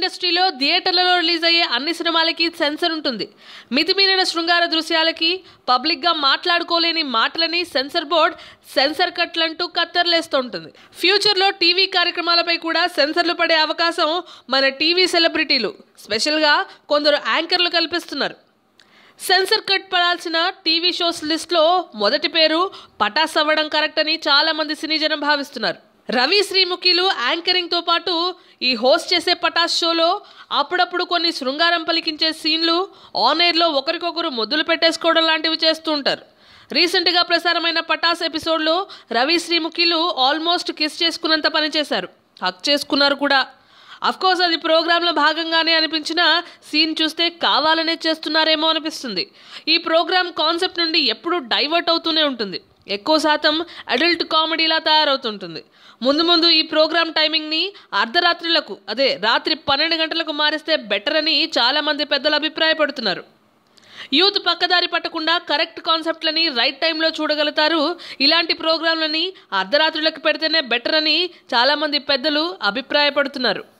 ఇండస్ట్రీలో థియేటర్లలో రిలీజ్ అయ్యే అన్ని సినిమాలకి సెన్సర్ ఉంటుంది. మితిమీరిన శృంగార దృశ్యాలకి పబ్లిక్గా మాట్లాడుకోలేని మాటలని సెన్సర్ బోర్డ్ సెన్సర్ కట్లంటూ కత్తర్లేస్తుంటుంది. ఫ్యూచర్లో టీవీ కార్యక్రమాలపై కూడా సెన్సర్లు పడే అవకాశం మన టీవీ సెలబ్రిటీలు. స్పెషల్గా కొందరు యాంకర్లు కల్పిస్తున్నారు. సెన్సర్ కట్ పడాల్సిన టీవీ షోస్ లిస్ట్లో మొదటి పేరు పటాస్ అవ్వడం కరెక్ట్ అని చాలామంది సినీజనం సినీ జనం భావిస్తున్నారు. రవి శ్రీముఖిలు యాంకరింగ్తో పాటు ఈ హోస్ట్ చేసే పటాస్ షోలో అప్పుడప్పుడు కొన్ని శృంగారం పలికించే సీన్లు ఆన్ ఎయిర్లో ఒకరికొకరు మొద్దులు పెట్టేసుకోవడం లాంటివి చేస్తూ ఉంటారు. రీసెంట్గా ప్రసారమైన పటాస్ ఎపిసోడ్లో రవి శ్రీముఖిలు ఆల్మోస్ట్ కిస్ చేసుకున్నంత పని చేశారు. హక్ చేసుకున్నారు కూడా. కోర్స్ అది ప్రోగ్రాంలో భాగంగానే అనిపించిన సీన్ చూస్తే కావాలనే చేస్తున్నారేమో అనిపిస్తుంది. ఈ ప్రోగ్రామ్ కాన్సెప్ట్ నుండి ఎప్పుడూ డైవర్ట్ అవుతూనే ఉంటుంది. ఎక్కువ శాతం అడల్ట్ కామెడీలా తయారవుతుంటుంది. ముందు ముందు ఈ ప్రోగ్రామ్ టైమింగ్ని అర్ధరాత్రులకు అదే రాత్రి పన్నెండు గంటలకు మారిస్తే బెటర్ అని చాలామంది పెద్దలు అభిప్రాయపడుతున్నారు. యూత్ పక్కదారి పట్టకుండా కరెక్ట్ కాన్సెప్ట్లని రైట్ టైంలో చూడగలుగుతారు. ఇలాంటి ప్రోగ్రాంలని అర్ధరాత్రులకు పెడితేనే బెటర్ అని చాలామంది పెద్దలు అభిప్రాయపడుతున్నారు.